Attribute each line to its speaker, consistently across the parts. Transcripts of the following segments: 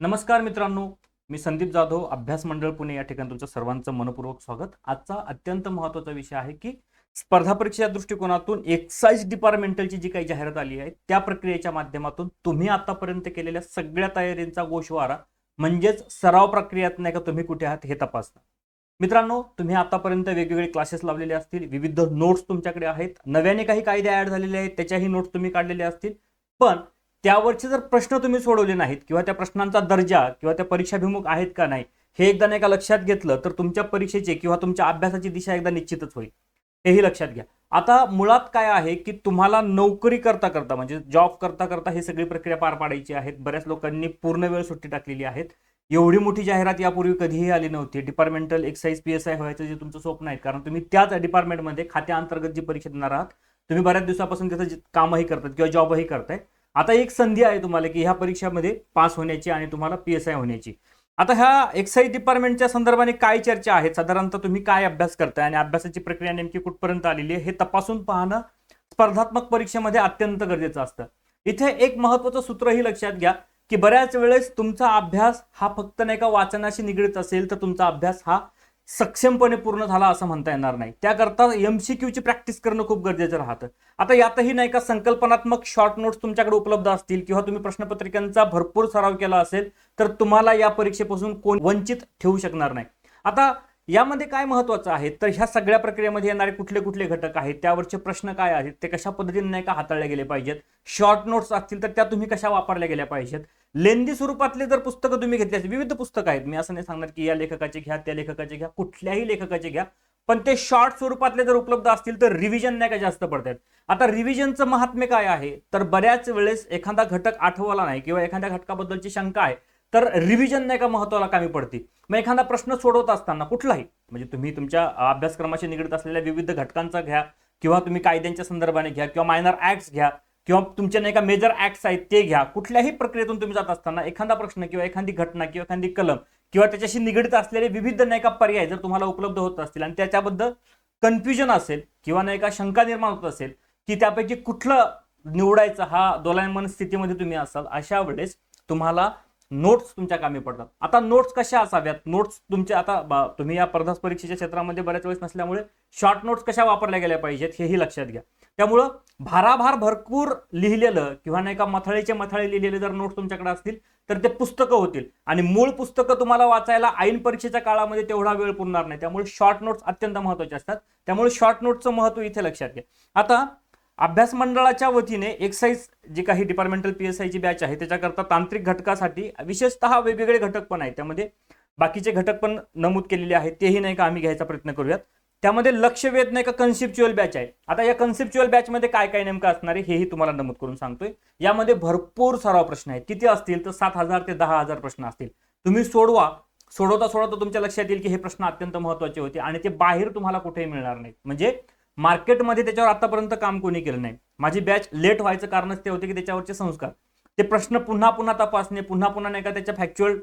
Speaker 1: नमस्कार मित्रांनो मी संदीप जाधव अभ्यास मंडळ पुणे या ठिकाणी तुमचं सर्वांचं मनपूर्वक स्वागत. आजचा अत्यंत महत्त्वाचा विषय आहे की स्पर्धा परीक्षेच्या दृष्टिकोनातून एक्साईज डिपार्टमेंटलची जी काही जाहिरात आली आहे त्या प्रक्रियेच्या माध्यमातून तुम्ही आतापर्यंत केलेल्या सगळ्या तयारींचा गोषवारा म्हणजेच सराव प्रक्रियात नाही का तुम्ही कुठे आहात हे तपासता. मित्रांनो तुम्ही आतापर्यंत वेगवेगळे क्लासेस लावलेले असतील विविध नोट्स तुमच्याकडे आहेत नव्याने काही कायदे ऍड झालेले आहेत त्याच्याही नोट्स तुम्ही काढलेले असतील पण त्यावरचे जर प्रश्न तुम्ही सोडवले नाहीत किंवा त्या प्रश्नांचा दर्जा किंवा त्या परीक्षाभिमुख आहेत का नाही हे एकदा नाही का लक्षात घेतलं तर तुमच्या परीक्षेचे किंवा तुमच्या अभ्यासाची दिशा एकदा निश्चितच होईल. हेही लक्षात घ्या. आता मुळात काय आहे की तुम्हाला नोकरी करता करता म्हणजे जॉब करता करता ही सगळी प्रक्रिया पार पाडायची आहेत. बऱ्याच लोकांनी पूर्ण वेळ सुट्टी टाकलेली आहेत. एवढी मोठी जाहिरात यापूर्वी कधीही आली नव्हती. Departmental excise P S I व्हायचं जे तुमचं स्वप्न आहे कारण तुम्ही त्याच डिपार्टमेंटमध्ये खात्याअंतर्गत जी परीक्षा देणार आहात तुम्ही बऱ्याच दिवसापासून त्याचं कामही करतात किंवा जॉबही करताय आता एक संधी आहे तुम्हाला की ह्या परीक्षामध्ये पास होण्याची आणि तुम्हाला पी एस आय होण्याची. आता ह्या एक्साईज डिपार्टमेंटच्या संदर्भाने काय चर्चा आहेत साधारणतः तुम्ही काय अभ्यास करताय आणि अभ्यासाची प्रक्रिया नेमकी कुठपर्यंत आलेली आहे हे तपासून पाहणं स्पर्धात्मक परीक्षेमध्ये अत्यंत गरजेचं असतं. इथे एक महत्वाचं सूत्रही लक्षात घ्या की बऱ्याच वेळेस तुमचा अभ्यास हा फक्त नाही का वाचनाशी निगडीत असेल तर तुमचा अभ्यास हा सक्षमपणे पूर्ण झाला असं म्हणता येणार नाही. त्याकरता एम सी क्यूची प्रॅक्टिस करणं खूप गरजेचं राहतं. आता यातही नाही का संकल्पनात्मक शॉर्ट नोट्स तुमच्याकडे उपलब्ध असतील किंवा तुम्ही प्रश्नपत्रिकांचा भरपूर सराव केला असेल तर तुम्हाला या परीक्षेपासून कोण वंचित ठेवू शकणार नाही. आता यामध्ये काय महत्वाचं आहे? तर ह्या सगळ्या प्रक्रियेमध्ये येणारे कुठले कुठले घटक आहेत? त्यावरचे प्रश्न काय आहेत? ते कशा पद्धतीने नाही का हाताळले गेले पाहिजेत? शॉर्ट नोट्स असतील तर त्या तुम्ही कशा वापरल्या गेल्या पाहिजेत? लेंदी स्वरूपातले जर पुस्तकं तुम्ही घेतली असतील विविध पुस्तकं आहेत. मी असं नाही सांगणार की या लेखकाचे घ्या त्या लेखकाचे घ्या कुठल्याही लेखकाचे घ्या. पण ते शॉर्ट स्वरूपातले जर उपलब्ध असतील तर रिव्हिजन नाही का जास्त पडतात? आता रिव्हिजनचं महात्म्य काय आहे? तर बऱ्याच वेळेस एखादा घटक आठवला नाही किंवा एखाद्या घटकाबद्दलची शंका आहे. तर रिव्हिजन नाही का महत्वाला कामी पडते? मग एखादा प्रश्न सोडवत असताना कुठलाही म्हणजे तुम्ही तुमच्या अभ्यासक्रमाशी निगडीत असलेल्या विविध घटकांचा घ्या किंवा तुम्ही कायद्यांच्या संदर्भाने घ्या किंवा मायनर ऍक्ट्स घ्या किंवा तुमचे नाही का मेजर ऍक्ट्स आहेत ते घ्या कुठल्याही प्रक्रियेतून तुम्ही जात असताना एखादा प्रश्न किंवा एखादी घटना किंवा एखादी कलम किंवा त्याच्याशी निगडीत असलेले विविध नाही का पर्याय जर तुम्हाला उपलब्ध होत असतील आणि त्याच्याबद्दल कन्फ्युजन असेल किंवा नाही का शंका निर्माण होत असेल की त्यापैकी कुठलं निवडायचं हा दोलायमान स्थितीमध्ये तुम्ही असाल अशा वेळेस तुम्हाला नोट्स तुमच्या कामी पडतात. आता नोट्स कशा असाव्यात? नोट्स तुमच्या आता तुम्ही या स्पर्धा परीक्षेच्या क्षेत्रामध्ये बऱ्याच वेळेस नसल्यामुळे शॉर्ट नोट्स कशा वापरल्या गेल्या पाहिजेत हेही लक्षात घ्या. त्यामुळं भाराभार भरपूर लिहिलेलं किंवा नाही का मथाळीचे मथळे लिहिलेले जर नोट्स तुमच्याकडे असतील तर ते पुस्तकं होतील. आणि मूळ पुस्तकं तुम्हाला वाचायला ऐन परीक्षेच्या काळामध्ये तेवढा वेळ पुरणार नाही. त्यामुळे शॉर्ट नोट्स अत्यंत महत्त्वाचे असतात. त्यामुळे शॉर्ट नोट्सचं महत्त्व इथे लक्षात घ्या. आता अभ्यास मंडळाच्या वतीने एक्साईज जी काही डिपार्टमेंटल पी एस आयची बॅच आहे त्याच्याकरता तांत्रिक घटकासाठी विशेषतः वेगवेगळे घटक पण आहेत. त्यामध्ये बाकीचे घटक पण नमूद केलेले आहेत तेही नाही का आम्ही घ्यायचा प्रयत्न करूयात. त्यामध्ये लक्ष वेध नाही का कन्सेप्च्युअल बॅच आहे. आता या कन्सेप्च्युअल बॅचमध्ये काय काय नेमकं असणार आहे हेही तुम्हाला नमूद करून सांगतोय. यामध्ये भरपूर सराव प्रश्न आहेत. किती असतील तर सात हजार ते दहा हजार प्रश्न असतील. तुम्ही सोडवा. सोडवता सोडवता तुमच्या लक्षात येईल की हे प्रश्न अत्यंत महत्त्वाचे होते आणि ते बाहेर तुम्हाला कुठेही मिळणार नाहीत. म्हणजे मार्केटमध्ये त्याच्यावर आतापर्यंत काम कोणी केलं नाही. माझी बॅच लेट व्हायचं कारणच ते होते की त्याच्यावरचे संस्कार. ते प्रश्न पुन्हा पुन्हा तपासणे पुन्हा पुन्हा नाही का त्याच्या फॅक्च्युअल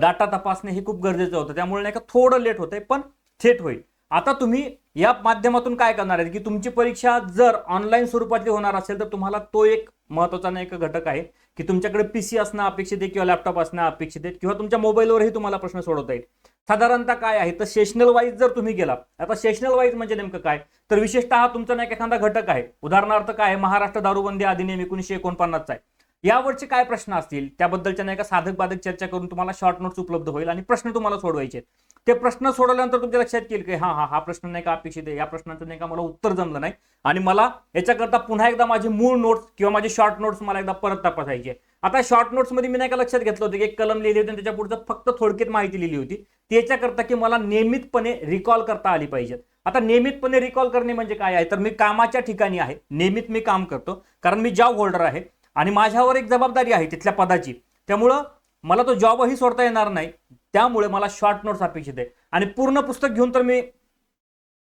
Speaker 1: डाटा तपासणे हे खूप गरजेचं होतं. त्यामुळे नाही का थोडं लेट होतंय पण थेट होईल. आता तुम्ही या माध्यमातून काय करणार आहे की तुमची परीक्षा जर ऑनलाईन स्वरूपातली होणार असेल तर तुम्हाला तो एक महत्त्वाचा नाही घटक आहे की तुमच्याकडे पीसी असणं अपेक्षित आहे किंवा लॅपटॉप असणं अपेक्षित आहे किंवा तुमच्या मोबाईलवरही तुम्हाला प्रश्न सोडवता येईल. साधारणतः काय आहे? तर सेशनल वाईज जर तुम्ही गेलात आता सेशनल वाईज म्हणजे नेमकं काय? तर विशेषतः तुमचा नाही एखादा घटक आहे. उदाहरणार्थ काय आहे? महाराष्ट्र दारूबंदी अधिनियम एकोणीशे एकोणपन्नासचा आहे. यावरचे काय प्रश्न असतील? त्याबद्दलच्या नाही का साधक बाधक चर्चा करून तुम्हाला शॉर्ट नोट्स उपलब्ध होईल आणि प्रश्न तुम्हाला सोडवायचे ते प्रश्न सोडवल्यानंतर तुमच्या लक्षात येईल की हा हा हा प्रश्न नाही का अपेक्षित आहे या प्रश्नाचं नाही का मला उत्तर जमलं नाही. आणि मला याच्याकरता पुन्हा एकदा माझे मूळ नोट्स किंवा माझे शॉर्ट नोट्स मला एकदा परत तपासायचे आता शॉर्ट नोट्समध्ये मी नाही का लक्षात घेतलं होतं की एक कलम लिहिली होती आणि त्याच्या पुढचं फक्त थोडक्यात माहिती लिहिली होती. त्याच्याकरता की मला नियमितपणे रिकॉल करता आली पाहिजेत. आता नियमितपणे रिकॉल करणे म्हणजे काय आहे? तर मी कामाच्या ठिकाणी आहे. नियमित मी काम करतो. कारण मी जॉब होल्डर आहे. आणि माझ्यावर एक जबाबदारी आहे तिथल्या पदाची. त्यामुळं मला तो जॉबही सोडता येणार नाही. त्यामुळे मला शॉर्ट नोट्स अपेक्षित आहे. आणि पूर्ण पुस्तक घेऊन तर मी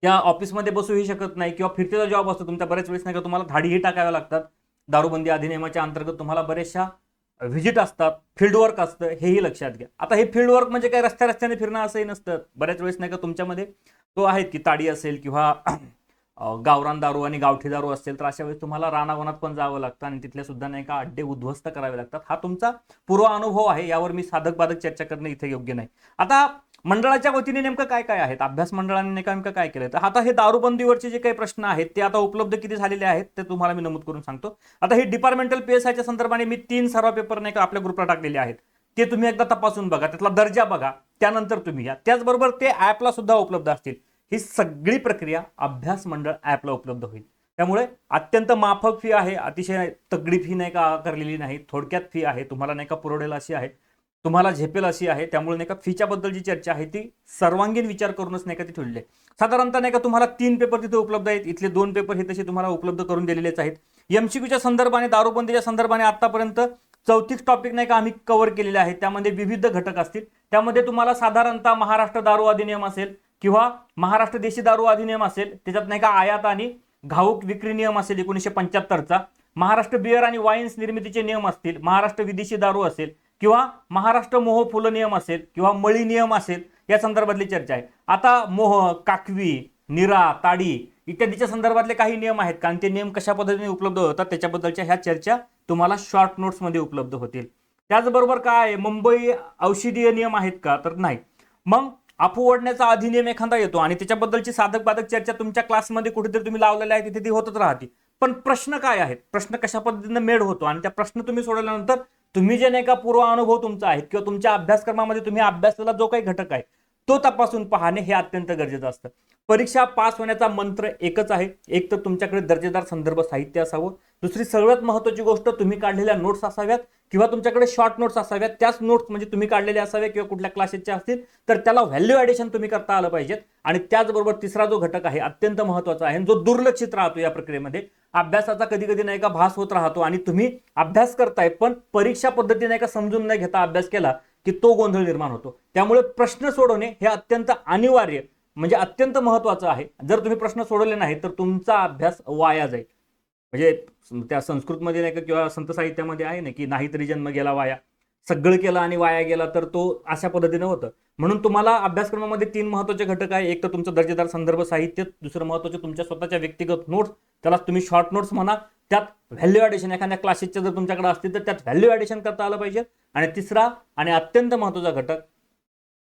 Speaker 1: या ऑफिसमध्ये बसूही शकत नाही किंवा फिरतीचा जॉब असतो तुमच्या बऱ्याच वेळेस नाही का तुम्हाला धाडीही टाकाव्या लागतात. दारूबंदी अधिनियमाच्या अंतर्गत तुम्हाला बरेचशा व्हिजिट असतात फील्डवर्क असतं हेही लक्षात घ्या. आता हे फील्डवर्क म्हणजे काय? रस्त्या रस्त्याने फिरणं असंही नसतं. बऱ्याच वेळेस नाही का तुमच्यामध्ये तो आहेत की ताडी असेल किंवा गावरान दारू आणि गावठी दारू असेल तर अशा वेळेस तुम्हाला रानावनात पण जावं लागतं आणि तिथल्या सुद्धा नाही का अड्डे उद्ध्वस्त करावे लागतात. हा तुमचा पूर्व अनुभव आहे यावर मी साधक बाधक चर्चा करणं इथे योग्य नाही. आता मंडळाच्या वतीने नेमकं काय काय आहेत? अभ्यास मंडळाने नेमकं नेमकं काय केलं तर आता हे दारूबंदीवरचे जे काही प्रश्न आहेत ते आता उपलब्ध किती झालेले आहेत ते तुम्हाला मी नमूद करून सांगतो. आता हे डिपार्टमेंटल पीएसआयच्या एस संदर्भाने मी तीन सर्व पेपर नाही का आपल्या ग्रुपला टाकलेले आहेत. ते तुम्ही एकदा तपासून बघा त्यातला दर्जा बघा त्यानंतर तुम्ही या. त्याचबरोबर ते ॲपला सुद्धा उपलब्ध असतील. ही सगळी प्रक्रिया अभ्यास मंडळ ॲपला उपलब्ध होईल. त्यामुळे अत्यंत माफक फी आहे अतिशय तगडी फी नाही का आकारलेली नाही थोडक्यात फी आहे तुम्हाला नाही का पुरवडेल अशी आहे तुम्हाला झेपेल अशी आहे त्यामुळे नाही का फीच्याबद्दल जी चर्चा आहे ती सर्वांगीण विचार करूनच नाही का ती ठेवलेली आहे. साधारणतः नाही का तुम्हाला तीन पेपर तिथे उपलब्ध आहेत इथले दोन पेपर हे तसे तुम्हाला उपलब्ध करून दिलेलेच आहेत. एमसीक्यूच्या संदर्भाने दारूबंदीच्या संदर्भाने आतापर्यंत चौतीस टॉपिक नाही का आम्ही कव्हर केलेले आहेत त्यामध्ये विविध घटक असतील. त्यामध्ये तुम्हाला साधारणतः महाराष्ट्र दारू अधिनियम असेल किंवा महाराष्ट्र देशी दारू अधिनियम असेल त्याच्यात नाही का आयात आणि घाऊक विक्री नियम असेल एकोणीसशे पंच्याहत्तरचा. महाराष्ट्र बिअर आणि वाईन्स निर्मितीचे नियम असतील महाराष्ट्र विदेशी दारू असेल किंवा महाराष्ट्र मोह फुल नियम असेल किंवा मळी नियम असेल या संदर्भातली चर्चा आहे. आता मोह काकवी निरा ताडी इत्यादीच्या संदर्भातले काही नियम आहेत कारण ते नियम कशा पद्धतीने उपलब्ध होतात त्याच्याबद्दलच्या ह्या चर्चा तुम्हाला शॉर्ट नोट्समध्ये उपलब्ध होतील. त्याचबरोबर काय मुंबई औषधीय नियम आहेत का? तर नाही. मग अफू ओढण्याचा अधिनियम एखादा येतो आणि त्याच्याबद्दलची साधक बाधक चर्चा तुमच्या क्लासमध्ये कुठेतरी तुम्ही लावलेल्या आहे तिथे ती होतच राहते. पण प्रश्न काय आहेत? प्रश्न कशा पद्धतीने मेड होतो? आणि त्या प्रश्न तुम्ही सोडवल्यानंतर तुम्ही जे नाही का पूर्व अनुभव तुमचा आहे किंवा तुमच्या अभ्यासक्रमामध्ये तुम्ही अभ्यासाला जो काही घटक आहे तो तपासून पाहणे हे अत्यंत गरजेचं असतं. परीक्षा पास होण्याचा मंत्र एकच आहे. एक तर तुमच्याकडे दर्जेदार संदर्भ साहित्य असावं. दुसरी सगळ्यात महत्त्वाची गोष्ट तुम्ही काढलेल्या नोट्स असाव्यात किंवा तुमच्याकडे शॉर्ट नोट्स असाव्यात. त्याच नोट्स म्हणजे तुम्ही काढलेल्या असाव्या किंवा कुठल्या क्लासेसच्या असतील तर त्याला व्हॅल्यू ॲडिशन तुम्ही करता आलं पाहिजेत. आणि त्याचबरोबर तिसरा जो घटक आहे अत्यंत महत्त्वाचा आहे आणि जो दुर्लक्षित राहतो या प्रक्रियेमध्ये अभ्यासाचा कधी कधी नाही का भास होत राहतो आणि तुम्ही अभ्यास करताय पण परीक्षा पद्धती नाही का समजून नाही घेता अभ्यास केला की तो गोंधळ निर्माण होतो. त्यामुळे प्रश्न सोडवणे हे अत्यंत अनिवार्य म्हणजे अत्यंत महत्वाचं आहे. जर तुम्ही प्रश्न सोडवले नाही तर तुमचा अभ्यास वाया जाईल. म्हणजे त्या संस्कृतमध्ये नाही का किंवा संत साहित्यामध्ये आहे ना की नाही तरी जन्म गेला वाया. सगळं केलं आणि वाया गेला तर तो अशा पद्धतीनं होतं. म्हणून तुम्हाला अभ्यासक्रमामध्ये तीन महत्त्वाचे घटक आहे. एक तर तुमचं दर्जेदार संदर्भ साहित्य दुसरं महत्वाचं तुमच्या स्वतःच्या व्यक्तिगत नोट्स त्याला तुम्ही शॉर्ट नोट्स म्हणा. त्यात व्हॅल्यू ॲडिशन एखाद्या क्लासेसच्या जर तुमच्याकडे असतील तर त्यात व्हॅल्यू ॲडिशन करता आलं पाहिजे. आणि तिसरा आणि अत्यंत महत्त्वाचा घटक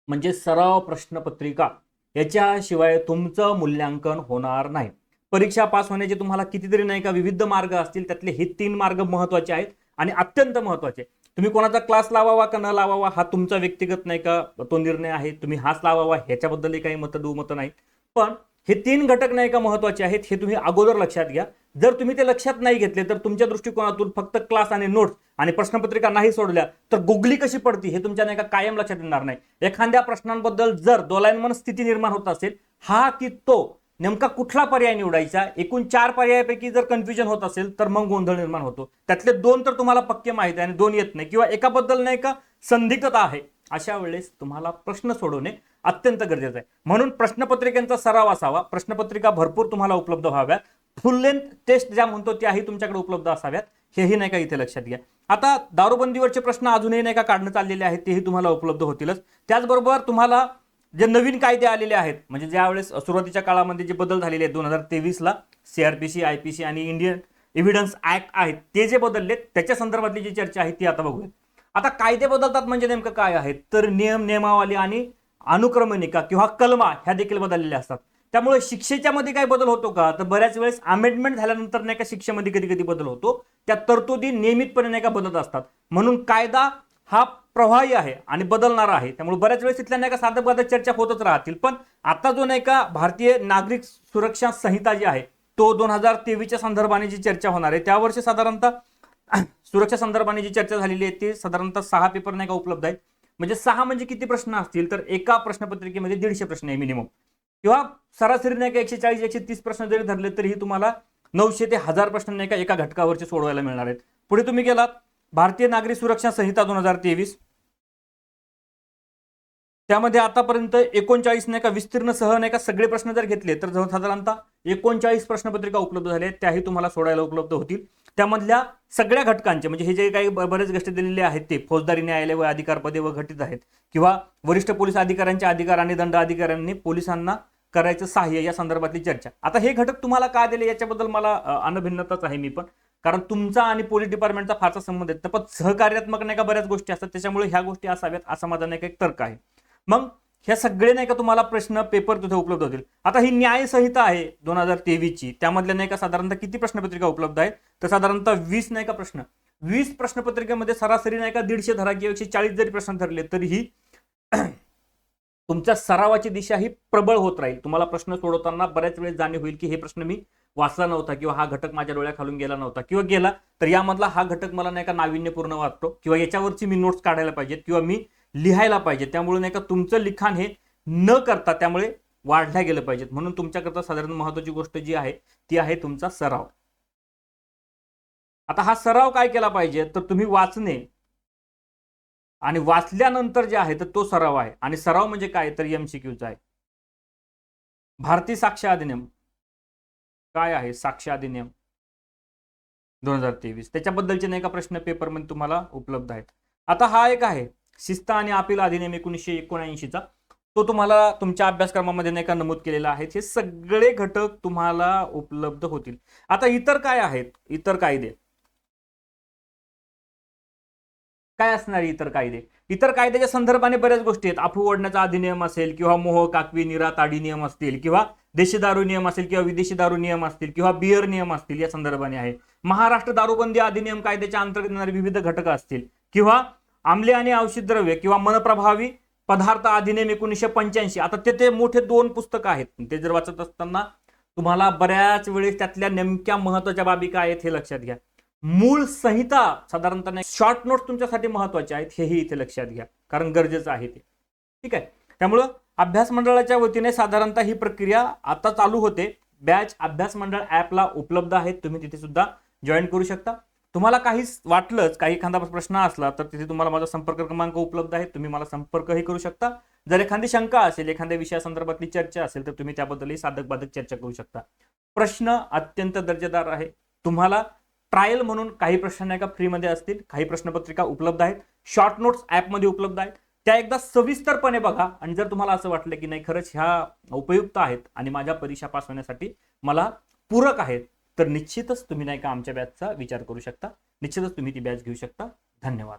Speaker 1: म्हणजे सराव प्रश्नपत्रिका. याच्याशिवाय तुमचं मूल्यांकन होणार नाही. परीक्षा पास होण्याचे तुम्हाला कितीतरी नाही का विविध मार्ग असतील त्यातले हे तीन मार्ग महत्त्वाचे आहेत आणि अत्यंत महत्त्वाचे तुम्ही कोणाचा क्लास लावावा का न लावावा हा तुमचा व्यक्तिगत नाही का तो निर्णय आहे. तुम्ही हाच लावावा ह्याच्याबद्दलही काही मतं दुमतं नाही पण हे तीन घटक नाही का महत्त्वाचे आहेत हे तुम्ही अगोदर लक्षात घ्या. जर तुम्ही ते लक्षात नाही घेतले तर तुमच्या दृष्टिकोनातून फक्त क्लास आणि नोट्स आणि प्रश्नपत्रिका नाही सोडल्या तर गुगली कशी पडती हे तुमच्या नाही का कायम लक्षात येणार नाही. एखाद्या प्रश्नांबद्दल जर दोलायनमन स्थिती निर्माण होत असेल हा की तो नेमका कुठला पर्याय निवडायचा? एकूण चार पर्यायापैकी जर कन्फ्युजन होत असेल तर मग गोंधळ निर्माण होतो. त्यातले दोन तर तुम्हाला पक्के माहिती आहे आणि दोन येत नाही. किंवा एकाबद्दल नाही का संदिग्धता आहे. अशा वेळेस तुम्हाला प्रश्न सोडवणे अत्यंत गरजेचं आहे. म्हणून प्रश्नपत्रिकेचा सराव असावा. प्रश्नपत्रिका भरपूर तुम्हाला उपलब्ध व्हाव्यात. फुल लेंथ टेस्ट ज्या म्हणतो त्याही तुमच्याकडे उपलब्ध असाव्यात. हेही नाही का इथे लक्षात घ्या. आता दारूबंदीवरचे प्रश्न अजूनही नाही का काढण्यात आलेले आहेत तेही तुम्हाला उपलब्ध होतीलच. त्याचबरोबर तुम्हाला जे नवीन कायदे आलेले आहेत म्हणजे ज्यावेळेस सुरुवातीच्या काळामध्ये जे बदल झालेले आहेत दोन हजार तेवीसला सीआरपीसी आयपीसी आणि इंडियन एव्हिडन्स ऍक्ट आहेत ते जे बदलले त्याच्या संदर्भातली जी चर्चा आहे ती आता बघूया आता कायदे बदलतात म्हणजे नेमकं काय आहे तर नियम नियमावली आणि अनुक्रमणिका किंवा कलमा ह्या देखील बदललेल्या असतात. त्यामुळे शिक्षेच्या मध्ये काय बदल होतो का? तर बऱ्याच वेळेस अमेंडमेंट झाल्यानंतर नाही का शिक्षेमध्ये कधी कधी बदल होतो. त्या तरतुदी नियमितपणे नाही का बदलत असतात. म्हणून कायदा हा प्रवाही आहे आणि बदलणारा आहे. त्यामुळे बऱ्याच वेळेस तिथल्या नाही का साधक बाधक चर्चा होतच राहतील. पण आता जो नाही का भारतीय नागरिक सुरक्षा संहिता जी आहे तो दोन हजार तेवीसच्या संदर्भाने जी चर्चा होणार आहे त्यावर्षी साधारणतः सुरक्षा संदर्भाने जी चर्चा झालेली आहे ती साधारणतः सहा पेपर नाही का उपलब्ध आहेत? म्हणजे सहा म्हणजे किती प्रश्न असतील? तर एका प्रश्नपत्रिकेमध्ये दीडशे प्रश्न आहे मिनिमम किंवा सरासरी नाही का एकशे चाळीस एकशे तीस प्रश्न जरी धरले तरीही तुम्हाला नऊशे ते हजार प्रश्न नाही का एका घटकावरचे सोडवायला मिळणार आहेत. पुढे तुम्ही गेलात भारतीय नागरिक सुरक्षा संहिता दोन हजार तेवीस. त्यामध्ये आतापर्यंत एकोणचाळीस नाही का विस्तीर्ण सह नाही का सगळे प्रश्न जर घेतले तर साधारणतः एकोणचाळीस प्रश्नपत्रिका उपलब्ध झाल्या त्याही तुम्हाला सोडायला उपलब्ध होतील. त्यामधल्या सगळ्या घटकांचे म्हणजे हे जे काही बरेच गोष्टी दिलेले आहेत ते फौजदारी न्यायालय व अधिकारपदे व घटित आहेत किंवा वरिष्ठ पोलीस अधिकाऱ्यांच्या अधिकार आणि दंड अधिकाऱ्यांनी पोलिसांना करायचं सहाय्य या संदर्भातली चर्चा. आता हे घटक तुम्हाला का दिले याच्याबद्दल मला अनभिन्नताच आहे मी पण. कारण तुमचा आणि पोलीस डिपार्टमेंटचा फारसा संबंध आहे. तर पण सहकार्यात्मक नाही का बऱ्याच गोष्टी असतात त्याच्यामुळे ह्या गोष्टी असाव्यात असा माझा नाही का एक तर्क आहे. मग ह्या सगळे नाही का तुम्हाला प्रश्न पेपर तिथे उपलब्ध होतील. आता ही न्यायसंहिता आहे दोन हजार तेवीसची. त्यामधल्या नाही का साधारणतः किती प्रश्नपत्रिका उपलब्ध आहेत? तर साधारणतः वीस नाही का प्रश्न. वीस प्रश्नपत्रिकेमध्ये सरासरी नाही का दीडशे धरा किंवा एकशे चाळीस जरी प्रश्न धरले तरीही तुमच्या सरावाची दिशा ही प्रबळ होत राहील. तुम्हाला प्रश्न सोडवताना बऱ्याच वेळेस जाणीव होईल की हे प्रश्न मी वाचला नव्हता किंवा हा घटक माझ्या डोळ्याखालून गेला नव्हता किंवा गेला तर यामधला हा घटक मला नाही का नाविन्यपूर्ण वाटतो किंवा याच्यावरची मी नोट्स काढायला पाहिजेत किंवा मी लिहायला पाहिजे. त्यामुळे नाही का तुमचं लिखाण हे न करता त्यामुळे वाढल्या गेलं पाहिजेत म्हणून तुमच्याकरता साधारण महत्वाची गोष्ट जी आहे ती आहे तुमचा सराव. आता हा सराव काय केला पाहिजे? तर तुम्ही वाचणे. आणि वाचल्यानंतर जे आहे तर तो सराव आहे. आणि सराव म्हणजे काय? तर एम सी क्यूचा आहे. भारतीय साक्ष अधिनियम. काय आहे साक्ष अधिनियम? दोन हजार तेवीस. त्याच्याबद्दलचे नाही का प्रश्न पेपरमध्ये तुम्हाला उपलब्ध आहेत. आता हा एक आहे. शिस्त आणि अपील अधिनियम एकोणीसशे एकोणऐंशीचा तो तुम्हाला तुमच्या अभ्यासक्रमामध्ये नाही का नमूद केलेला आहे. हे सगळे घटक तुम्हाला उपलब्ध होतील. आता इतर काय आहेत? इतर कायदे. काय असणार इतर कायदे? इतर कायद्याच्या संदर्भाने बऱ्याच गोष्टी आहेत. अफू ओढण्याचा अधिनियम असेल किंवा मोह काकवी निरा ताडी नियम असतील किंवा देशी दारू नियम असेल किंवा विदेशी दारू नियम असतील किंवा बियर नियम असतील या संदर्भाने आहे. महाराष्ट्र दारूबंदी अधिनियम कायद्याच्या अंतर्गत येणारे विविध घटक असतील किंवा आमले आणि औषध द्रव्य किंवा मनप्रभावी पदार्थ अधिनियम एकोणीसशे पंच्याऐंशी. आता ते ते मोठे दोन पुस्तकं आहेत. ते जर वाचत असताना तुम्हाला बऱ्याच वेळेस त्यातल्या नेमक्या महत्त्वाच्या बाबी काय आहेत हे लक्षात घ्या. मूळ संहिता साधारणतः शॉर्ट नोट्स तुमच्यासाठी महत्त्वाचे आहेत हेही इथे लक्षात घ्या. कारण गरजेचं आहे ते. ठीक आहे? त्यामुळं अभ्यास मंडळाच्या वतीने साधारणतः ही प्रक्रिया आता चालू होते. बॅच अभ्यास मंडळ ॲपला उपलब्ध आहेत तुम्ही तिथे सुद्धा जॉईन करू शकता. तुम्हाला काही वाटलंच काही एखादा प्रश्न असला तर तिथे तुम्हाला माझा संपर्क क्रमांक उपलब्ध आहे. तुम्ही मला संपर्कही करू शकता. जर एखादी शंका असेल एखाद्या विषयासंदर्भातली चर्चा असेल तर तुम्ही त्याबद्दलही साधक बाधक चर्चा करू शकता. प्रश्न अत्यंत दर्जेदार आहे. तुम्हाला ट्रायल म्हणून काही प्रश्न नाही का फ्रीमध्ये असतील काही प्रश्नपत्रिका उपलब्ध आहेत. शॉर्ट नोट्स ॲपमध्ये उपलब्ध आहेत. त्या एकदा सविस्तरपणे बघा आणि जर तुम्हाला असं वाटलं की नाही खरंच ह्या उपयुक्त आहेत आणि माझ्या परीक्षा पास होण्यासाठी मला पूरक आहेत तर निश्चितच तुम्ही नाही का आमच्या बॅचचा विचार करू शकता. निश्चितच तुम्ही ती बॅच घेऊ शकता. धन्यवाद.